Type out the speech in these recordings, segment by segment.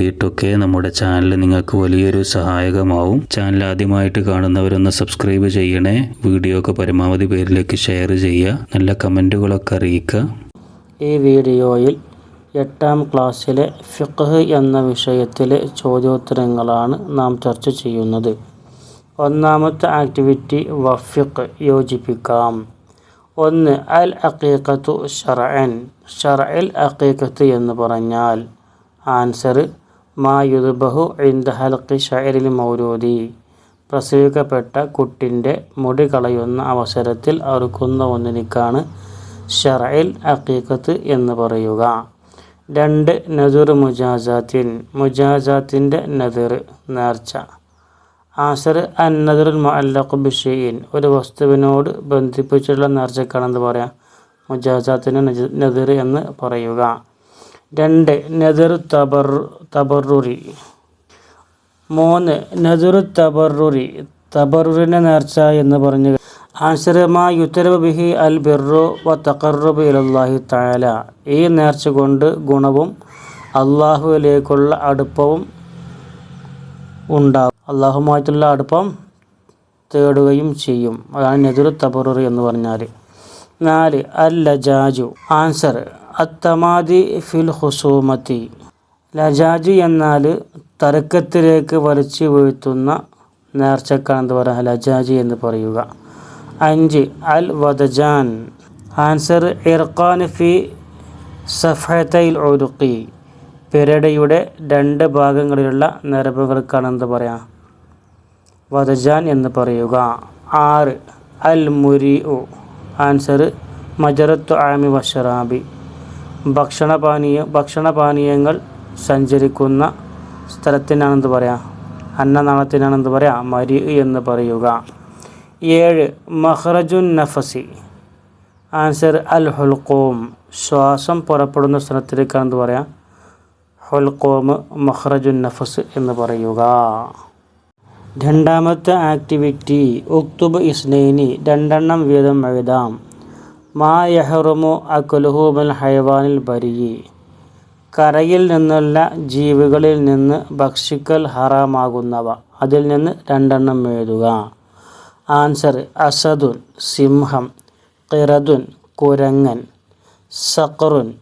വേണ്ടിയിട്ടൊക്കെ നമ്മുടെ ചാനൽ നിങ്ങൾക്ക് വലിയൊരു സഹായകമാവും. ചാനൽ ആദ്യമായിട്ട് കാണുന്നവരൊന്ന് സബ്സ്ക്രൈബ് ചെയ്യണേ. വീഡിയോ ഒക്കെ പരമാവധി പേരിലേക്ക് ഷെയർ ചെയ്യുക. നല്ല കമന്റുകളൊക്കെ അറിയിക്കുക. ഈ വീഡിയോയിൽ എട്ടാം ക്ലാസ്സിലെ ഫിഖ് എന്ന വിഷയത്തിലെ ചോദ്യോത്തരങ്ങളാണ് നാം ചർച്ച ചെയ്യുന്നത്. ഒന്നാമത്തെ ആക്ടിവിറ്റി വഫിഖ് യോജിപ്പിക്കാം. ഒന്ന് അൽ അക്കീക്കത്തു ഷറൻ ഷറൽ അക്കീക്കത്ത് എന്ന് പറഞ്ഞാൽ ആൻസർ മാ യുദ്ബഹു ഇന്ദ ഹൽക്കി ഷഅരിൽ മൗലൂദി. പ്രസവിക്കപ്പെട്ട കുട്ടിന്റെ മുടി കളയുന്ന അവസരത്തിൽ അറുക്കുന്ന ഒന്നിനിക്കാണ് ഷറയിൽ അക്കീക്കത്ത് എന്ന് പറയുക. രണ്ട് നദുർ മുജാസാത്തിൻ മുജാസാത്തിന്റെ നദർ നേർച്ച. ആസർ അന്നദുൽ മുഅല്ലഖു ബിഷയിൻ ഒരു വസ്തുവിനോട് ബന്ധിപ്പിച്ചുള്ള നേർച്ചക്കാണെന്ന് പറയാം. മുജാസാത്തിന് നദർ എന്ന് പറയുക. രണ്ട് നദർ തബർ തബറുറി മൂന്ന് നദുർ തബറുറി തബറുറിന്റെ നേർച്ച എന്ന് പറഞ്ഞു. ആൻസർ മാ യുത്തരവ് ബിഹി അൽ ബിറു വ തക്കറുബ് ഇലല്ലാഹി തആല. ഈ നേർച്ച കൊണ്ട് ഗുണവും അള്ളാഹുവിലേക്കുള്ള അടുപ്പവും ഉണ്ടാകും അള്ളാഹുമായിട്ടുള്ള അടുപ്പം തേടുകയും ചെയ്യും. അതാണ് നെതിർ തബറുറി എന്ന് പറഞ്ഞാൽ നാല് അൽ ലജാജു. ആൻസർ അത്തമാദി ഫിൽ ഹുസൂമത്തി ലജാജി എന്നാൽ തർക്കത്തിലേക്ക് വലിച്ചു വീഴ്ത്തുന്ന നേർച്ചക്കാണെന്ന് പറയുക ലജാജി എന്ന് പറയുക. അഞ്ച് അൽ വദജാൻ. ആൻസർ ഇർഖാൻ ഫി സഫത്തൈൽ ഒഴുക്കി പെരടയുടെ രണ്ട് ഭാഗങ്ങളിലുള്ള നരമ്പുകൾക്കാണ് എന്ത് പറയാം. വദജാൻ എന്ന് പറയുക. ആറ് അൽ മുരി ആൻസർ മജറത്തു ആമി വഷറാബി ഭക്ഷണപാനീയ ഭക്ഷണപാനീയങ്ങൾ സഞ്ചരിക്കുന്ന സ്ഥലത്തിനാണെന്ത് പറയാം. അന്നനാളത്തിനാണെന്ത് പറയാം. മരി എന്ന് പറയുക. ഏഴ് മഹ്റജുൻ നഫസി. ആൻസർ അൽ ഹുൽക്കോം ശ്വാസം പുറപ്പെടുന്ന സ്ഥലത്തിലേക്കാണെന്ന് പറയാം. ഹുൽക്കോം മഹ്റജുൻ നഫസ് എന്ന് പറയുക. രണ്ടാമത്തെ ആക്ടിവിറ്റി ഉക്തുബ് ഇസ്നൈനി. രണ്ടെണ്ണം വീതം എഴുതാം. മാ യഹറുമു അക്കുലുഹൂബൽ ഹൈവാനിൽ ബരിയി. കരയിൽ നിന്നുള്ള ജീവികളിൽ നിന്ന് ഭക്ഷിക്കൽ ഹറാമാകുന്നവ. അതിൽ നിന്ന് രണ്ടെണ്ണം എഴുതുക. ആൻസർ അസദുൻ സിംഹം കിറതുൻ കുരങ്ങൻ സക്കറുൻ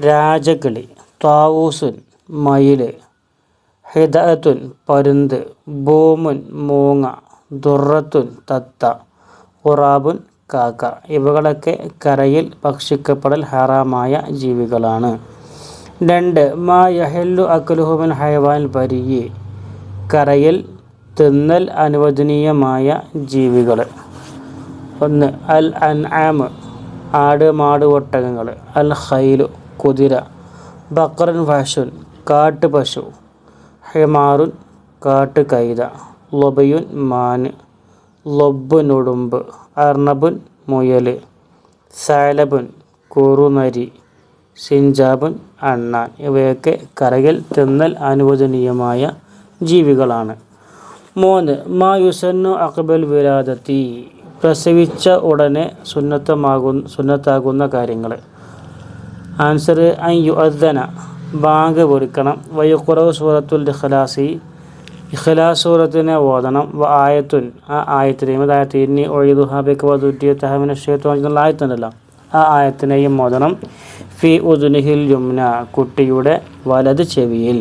രാജകിളി താവൂസുൻ മയിൽ ഹിദത്തുൻ പരുന്ത് ബൂമുൻ മൂങ്ങ ദുറത്തുൻ തത്ത ഉറാബുൻ കാക്ക. ഇവകളൊക്കെ കരയിൽ ഭക്ഷിക്കപ്പെടൽ ഹറാമായ ജീവികളാണ്. രണ്ട് മാ യഹല്ലു അക്കലുഹുമൻ ഹൈവാൻ പരിയി കരയിൽ തിന്നൽ അനുവദനീയമായ ജീവികൾ. ഒന്ന് അൽ അൻആമ് ആട് മാട് ഒട്ടകങ്ങൾ. അൽ ഹൈലു കുതിര. ബക്രൻ ഫാഷുൻ കാട്ടുപശു. ഹിമാറുൻ കാട്ടുകൈത. ലൊബയുൻ മാന്. ലൊബുനുടുമ്പ് അർണബുൻ മുയൽ സാലബുൻ കുറുനരി സിഞ്ചാബുൻ അണ്ണാൻ ഇവയൊക്കെ കരയിൽ തിന്നൽ അനുവദനീയമായ ജീവികളാണ്. മൂന്ന് മാ യുസന്നു അക്ബൽ വിരാദത്തി പ്രസവിച്ച ഉടനെ സുന്നത്തമാകുന്ന സുന്നത്താകുന്ന കാര്യങ്ങൾ ആൻസർ അൻ യു അദ്ദന ബാങ്ക് വിളിക്കണം വയുക്കുറവ് സൂറത്തുൽ ഇഖ്ലാസി ഇഖ്ലാസ് സൂറത്തിനെ ഓതണം. വ ആയത്തുൻ. ആ ആയത്തിനെയും അതായത് ഇനി ഒഴിതുഹാബിക്ക് വധുറ്റിയ തഹമിന ഷേത്തു എന്നുള്ള ആയത്തുണ്ടല്ലോ ആ ആയത്തിനെയും ഓതണം. ഫി ഉദുനിഹിൽ യുംന കുട്ടിയുടെ വലത് ചെവിയിൽ.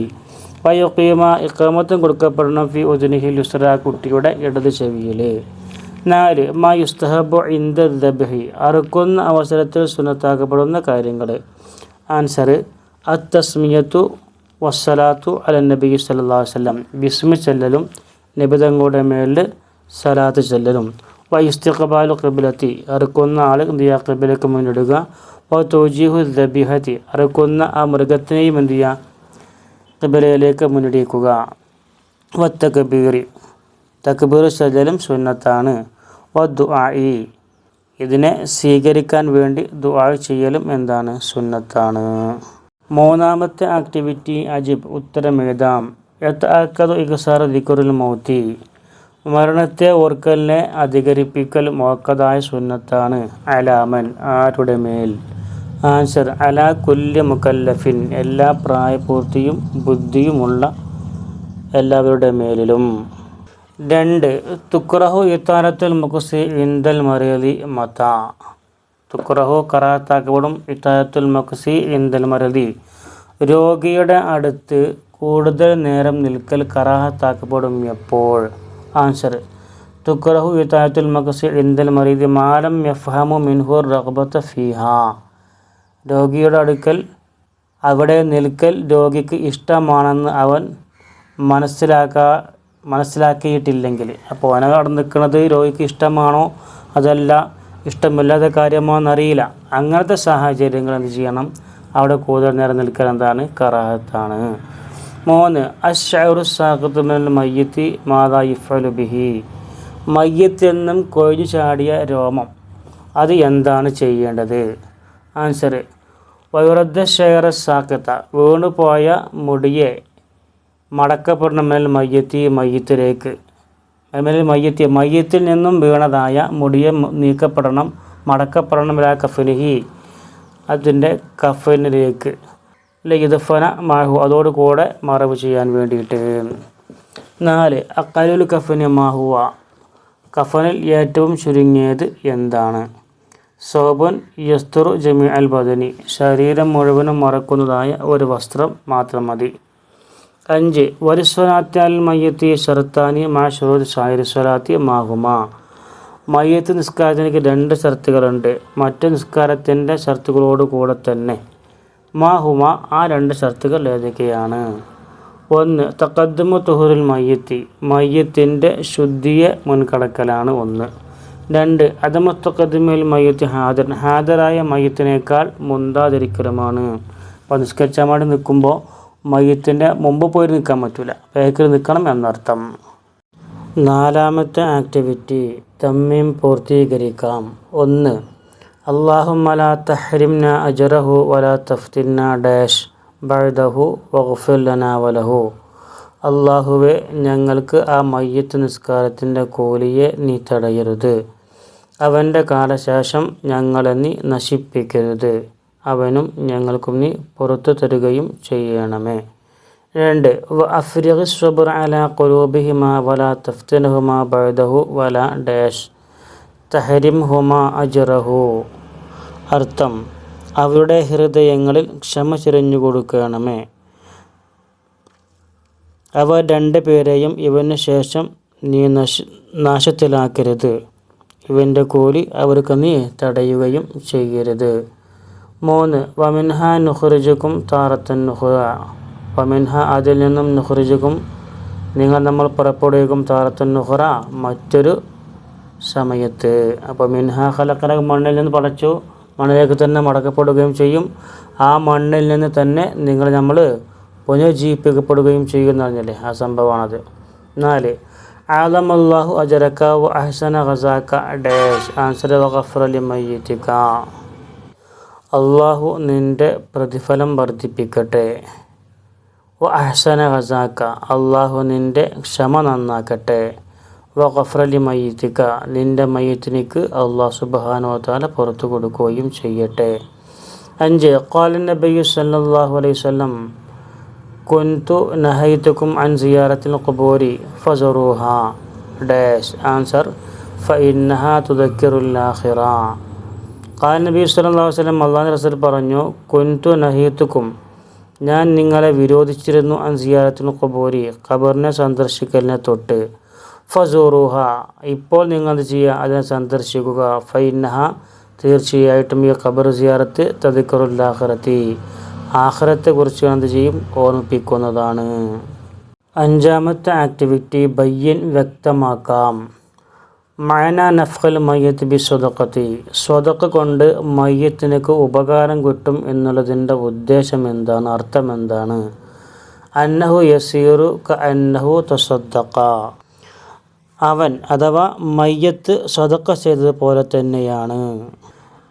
വയുക്കീമ ഇക്കാമത്തും കൊടുക്കപ്പെടണം. ഫി ഉദുനിഹിൽ യുസ്ര കുട്ടിയുടെ ഇടത് ചെവിയിൽ. നാല് മാ യുസ്തഹബു ഇന്ദ ദബഹി അറുക്കുന്ന അവസരത്തിൽ സുന്നത്താക്കപ്പെടുന്ന കാര്യങ്ങൾ ആൻസർ അത്തസ്മിയത്തു വസ്സലാത്തു അല നബി സല്ലാ വല്ലം വിസ്മി ചെല്ലലും നിബിതങ്ങളുടെ മേളിൽ സലാത്ത് ചെല്ലലും. വ ഇസ്തിഖബാലു ഖിബിലത്തി അറുക്കുന്ന ആൾ ദിയാ കബിലക്ക് മുന്നിടുക അപ്പോൾ തോജീഹു ദബിഹതി അറുക്കുന്ന ആ മൃഗത്തിനെയും എന്ത് ചെയ്യുക കിബിലയിലേക്ക് മുന്നടിക്കുക. വത്തക്കബീറി തക്ബീർ ചെല്ലലും സുന്നത്താണ്. വ ഇതിനെ സ്വീകരിക്കാൻ വേണ്ടി ദുആ ചെയ്യലും എന്താണ്? സുന്നത്താണ്. മൂന്നാമത്തെ ആക്ടിവിറ്റി അജിബ് ഉത്തരമെഴുതാം. എത്തക്കതു ഇഖസാർ ദിക്കുറുൽ മൗത്തി. മരണത്തെ ഓർക്കലിനെ അധികരിപ്പിക്കൽ മോക്കതായ സുന്നത്താണ്. അലാമൻ ആരുടെ മേൽ? ആൻസർ അലാ കുല്യ മുക്കല്ലഫിൻ എല്ലാ പ്രായപൂർത്തിയും ബുദ്ധിയുമുള്ള എല്ലാവരുടെ മേലിലും. രണ്ട് തുക്രഹു ഇത്താരത്തിൽ മുഖസി ഇന്ദൽ മറിയതി മത. തുക്രഹു കറാത്താക്കപ്പെടും. ഇത്തായത്തുൽ മക്സി ഇന്ദൽ മരതി രോഗിയുടെ അടുത്ത് കൂടുതൽ നേരം നിൽക്കൽ കറാഹത്താക്കപ്പെടും എപ്പോൾ? ആൻസർ. തുക്കുറഹു ഇത്തായത്തുൽ മക്സി ഇന്ദൽ മറീദ് മാലം യഫ്ഹമു മിൻഹുർ റഹ്ബത്ത് ഫിഹ. രോഗിയുടെ അടുക്കൽ അവിടെ നിൽക്കൽ രോഗിക്ക് ഇഷ്ടമാണെന്ന് അവൻ മനസ്സിലാക്കാ മനസ്സിലാക്കിയിട്ടില്ലെങ്കിൽ. അപ്പോൾ അവനെ അവിടെ നിൽക്കുന്നത് രോഗിക്ക് ഇഷ്ടമാണോ? അതല്ല. ഇഷ്ടമില്ലാത്ത കാര്യമാണെന്നറിയില്ല. അങ്ങനത്തെ സാഹചര്യങ്ങൾ എന്ത് ചെയ്യണം? അവിടെ കൂടുതൽ നേരം നിൽക്കാൻ എന്താണ് കറാഹത്താണ്. മൂന്ന് മയ്യത്തി മാതാ ഇഫലു ബിഹി. മയ്യത്ത് എന്നും കൊഴിഞ്ഞു ചാടിയ രോമം. അത് എന്താണ് ചെയ്യേണ്ടത്? ആൻസർ വൈറദ്ദ ഷെയർ സാക്കത്ത വീണുപോയ മുടിയെ മടക്കപ്പെടുന്ന മേൽ മയ്യത്തി മയ്യത്തിലേക്ക്. മേൽ മയ്യത്തി മയ്യത്തിൽ നിന്നും വീണതായ മുടിയെ നീക്കപ്പെടണം. മടക്കപ്പെടണം ലാ കഫനിഹി. അതിന്റെ കഫനിലേക്ക്. ലയിദഫന മാഹു. അതോടുകൂടെ മറവ് ചെയ്യാൻ വേണ്ടിയിട്ട്. നാല് അക്കലുൽ കഫന് മാഹുവ. കഫനിൽ ഏറ്റവും ചുരുങ്ങിയത് എന്താണ്? സോബൻ യസ്തുറു ജമി അൽ ബദനി. ശരീരം മുഴുവനും മറക്കുന്നതായ ഒരു വസ്ത്രം മാത്രം മതി. അഞ്ച് വരിസ്വലാത്താൽ മയ്യത്തി ഷർത്താനി മാ ഷുറൂദ് ഷാഹിർ സ്വലാത്തി മാഹുമ. മയ്യത്ത് നിസ്കാരത്തിന് രണ്ട് ഷർത്തുകളുണ്ട്. മറ്റു നിസ്കാരത്തിന്റെ ഷർത്തുകളോട് കൂടെ തന്നെ മാഹുമ ആ രണ്ട് ഷർത്തുകൾ ഏതൊക്കെയാണ്? ഒന്ന് തക്കദ്മു തുഹുറുൽ മയ്യത്തി. മയ്യത്തിന്റെ ശുദ്ധിയെ മുൻകടക്കലാണ് ഒന്ന്. രണ്ട് അതമത്തക്കദ്മയിൽ മയ്യത്തി ഹാദർ. ഹാദറായ മയ്യത്തിനേക്കാൾ മുന്താതിരിക്കലുമാണ്. അപ്പോൾ നിസ്കരിച്ചാൽ നിൽക്കുമ്പോൾ മയ്യത്തിന്റെ മുമ്പ് പോയി നിൽക്കാൻ പറ്റില്ല ബാക്കിൽ നിൽക്കണം എന്നർത്ഥം. നാലാമത്തെ ആക്ടിവിറ്റി തമ്മീം പൂർത്തീകരിക്കാം. ഒന്ന് അള്ളാഹുമല തഹരിംന അജറഹു വല തഫ്തിന്ന ഡാഷ്. ബഴുദഹു വഖഫുല്ലന വലഹു. അള്ളാഹുവെ ഞങ്ങൾക്ക് ആ മയ്യത്ത് നിസ്കാരത്തിന്റെ കൂലിയെ നീ തടയരുത്. അവന്റെ കാലശേഷം ഞങ്ങളെ നീ നശിപ്പിക്കരുത്. അവനും ഞങ്ങൾക്കും നീ പുറത്തു തരുകയും ചെയ്യണമേ. രണ്ട് അർത്ഥം അവരുടെ ഹൃദയങ്ങളിൽ ക്ഷമ ചിരഞ്ഞു കൊടുക്കണമേ. അവ രണ്ട് പേരെയും ഇവന് ശേഷം നീ നശ നാശത്തിലാക്കരുത്. ഇവന്റെ കൂലി അവർക്ക് നീ തടയുകയും ചെയ്യരുത്. മൂന്ന് വമിൻഹ നുഹ്റിജുക്കും താറത്തൻ നുഹുറ വമിൻഹ അതിൽ നിന്നും നുഹ്റിജുക്കും നിങ്ങൾ നമ്മൾ പുറപ്പെടുകയും താറത്തൻ നുഹ്റ മറ്റൊരു സമയത്ത്. അപ്പോൾ മിൻഹ ഖലഖല മണ്ണിൽ നിന്ന് പടച്ചു മണ്ണിലേക്ക് തന്നെ മടക്കപ്പെടുകയും ചെയ്യും. ആ മണ്ണിൽ നിന്ന് തന്നെ നിങ്ങൾ നമ്മൾ പുനർജീവിപ്പിക്കപ്പെടുകയും ചെയ്യുമെന്ന് പറഞ്ഞല്ലേ ആ സംഭവമാണത്. നാല് ആലം അള്ളാഹു വ അഹ്സന ഖസാക്ക ഡാഷ് ആൻസർ വഖഫറലി മയ്യത്തിക്ക അള്ളാഹു നിന്റെ പ്രതിഫലം വർദ്ധിപ്പിക്കട്ടെ. വ അഹ്സന ഖസാക്ക അള്ളാഹു നിന്റെ ക്ഷമ നന്നാക്കട്ടെ. വഖഫറലി മയ്യത്തിക്ക നിന്റെ മയ്യത്തിനിക്ക് അള്ളാഹ് സുബ്ഹാനഹു വതആല പുറത്തു കൊടുക്കുകയും ചെയ്യട്ടെ. അഞ്ച് ഖാല നബിയു സല്ലാഹു അലൈഹി സ്വല്ലം കുൻതു നഹൈത്തുക്കും അൻ സിയാറത്തിൽ ഖുബൂരി ഫസറൂഹ. ഡാഷ് ആൻസർ ഫ ഇന്നഹ ആഖിറ. ഖാൻ നബി സല്ലല്ലാഹു വസ്ലം അള്ളാഹു റസൂൽ പറഞ്ഞു കുൻതു നഹീത്തുക്കും. ഞാൻ നിങ്ങളെ വിരോധിച്ചിരുന്നു അൻ സിയാറത്തിൽ കബൂരി ഖബറിനെ സന്ദർശിക്കലിനെ തൊട്ട്. ഫസൂറുഹ ഇപ്പോൾ നിങ്ങൾ എന്ത് ചെയ്യുക? അതിനെ സന്ദർശിക്കുക. ഫൈനഹ തീർച്ചയായിട്ടും ഈ ഖബർ സിയാറത്ത് തദിക്കറുൽ ആഹ്റത്തെ കുറിച്ച് എന്ത് ചെയ്യും? ഓർമ്മിപ്പിക്കുന്നതാണ്. അഞ്ചാമത്തെ ആക്ടിവിറ്റി ബയ്യൻ വ്യക്തമാക്കാം. മയന നഫ്ഖൽ മയ്യത്ത് ബി സ്വതക്കത്തി സ്വതക്ക കൊണ്ട് മയ്യത്തിനക്ക് ഉപകാരം കിട്ടും എന്നുള്ളതിന്റെ ഉദ്ദേശം എന്താണ് അർത്ഥം എന്താണ് അന്നഹു യസീറു ക അന്നഹു തസദ്ദഖ. അവൻ അഥവാ മയ്യത്ത് സ്വതക്ക ചെയ്തതുപോലെ തന്നെയാണ്.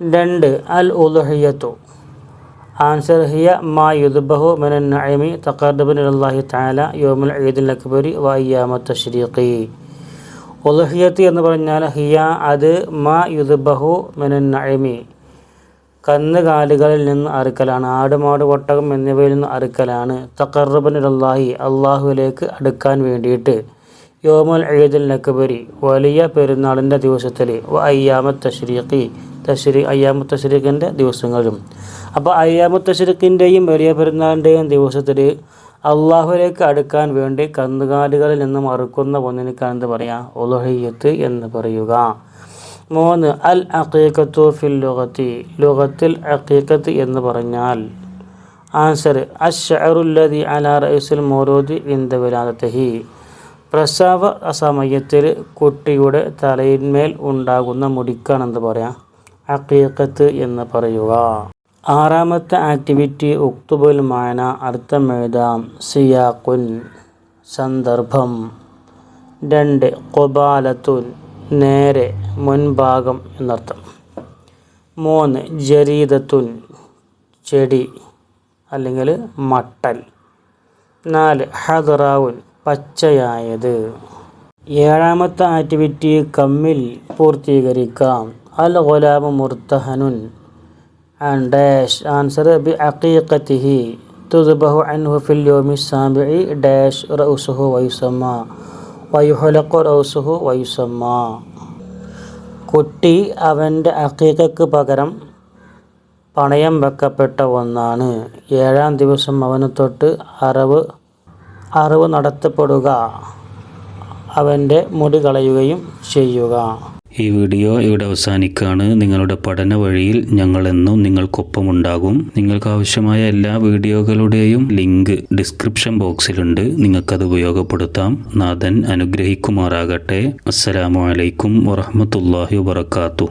രണ്ട് അൽ ഉലുഹിയത്തു ആൻസർ ഹിയ മാ യുദ്ബഹു മിനൻ നഅമി തഖറബൻ ഇലല്ലാഹി തആല യൗമുൽ ഈദിൽ അക്ബരി വ അയ്യാമത്ത് ഉലുഹിയത്ത് എന്ന് പറഞ്ഞാൽ ഹിയ അത് മാ യുദ്ബഹു മിനൻ നഴമി കന്നുകാലികളിൽ നിന്ന് അറുക്കലാണ് ആട് മാട് ഒട്ടകം എന്നിവയിൽ നിന്ന് അറുക്കലാണ്. ഇലല്ലാഹി അള്ളാഹുവിലേക്ക് അടുക്കാൻ വേണ്ടിയിട്ട്. യോമുൽ ഈദുൽ നക്കുപരി വലിയ പെരുന്നാളിന്റെ ദിവസത്തിൽ തശ്രീഖി തശ്രീ അയ്യാമത്തശ്രീഖിന്റെ ദിവസങ്ങളും അപ്പോൾ അയ്യാമത്തശ്രീഖിന്റെയും വലിയ പെരുന്നാളിന്റെയും ദിവസത്തിൽ അള്ളാഹുലേക്ക് അടുക്കാൻ വേണ്ടി കന്നുകാലികളിൽ നിന്ന് മറുക്കുന്ന ഒന്നിനേക്കാണ് എന്ത് പറയാം? ഒലുഹയ്യത്ത് എന്ന് പറയുക. മൂന്ന് അൽ അക്കീക്കത്തു ഫിൽ ലുഗത്തി. ലുഗത്തിൽ അക്കീക്കത്ത് എന്ന് പറഞ്ഞാൽ ആൻസർ അഷറുല്ലതി അലാ റൈസുൽ മോറൂദി ഇന്ദ വിലാദത്തഹി പ്രസവ സമയത്തിൽ കുട്ടിയുടെ തലയിന്മേൽ ഉണ്ടാകുന്ന മുടിക്കാണെന്ന് പറയാം? അക്കീക്കത്ത് എന്ന് പറയുക. ആറാമത്തെ ആക്ടിവിറ്റി ഉക്തുബുൽ മാന അർത്ഥം എഴുതാം സിയാഖുൻ സന്ദർഭം. രണ്ട് കൊബാലത്തുൻ നേരെ മുൻഭാഗം എന്നർത്ഥം. മൂന്ന് ജരീദത്തുൻ ചെടി അല്ലെങ്കിൽ മട്ടൽ. നാല് ഹദറാവുൻ പച്ചയായത്. ഏഴാമത്തെ ആക്ടിവിറ്റി കമ്മിൽ പൂർത്തീകരിക്കാം. അൽ ഗുലാബ് മുർത്തഹനുൻ. ഡാഷ് ആൻസർ ബി അക്കീക്കത്തിഹി തുദ്ബഹു അൻഹു ഫിൽ യോമി സാബിഇ ഡാഷ് റൗസുഹു വയുസമ്മ വയുഹലഖു റൗസുഹു വയുസമ്മ കുട്ടി അവന്റെ അക്കീക്കക്ക് പകരം പണയം വെക്കപ്പെട്ട ഒന്നാണ്. ഏഴാം ദിവസം അവന് തൊട്ട് അറിവ് അറിവ് നടത്തപ്പെടുക. അവന്റെ മുടി കളയുകയും ചെയ്യുക. ഈ വീഡിയോ ഇവിടെ അവസാനിക്കുകയാണ്. നിങ്ങളുടെ പഠന വഴിയിൽ ഞങ്ങളെന്നും നിങ്ങൾക്കൊപ്പമുണ്ടാകും. നിങ്ങൾക്ക് ആവശ്യമായ എല്ലാ വീഡിയോകളുടെയും ലിങ്ക് ഡിസ്ക്രിപ്ഷൻ ബോക്സിലുണ്ട്. നിങ്ങൾക്കത് ഉപയോഗപ്പെടുത്താം. നാഥൻ അനുഗ്രഹിക്കുമാറാകട്ടെ. അസ്സലാമു അലൈക്കും വറഹമത്തല്ലാഹി വബർക്കാത്തു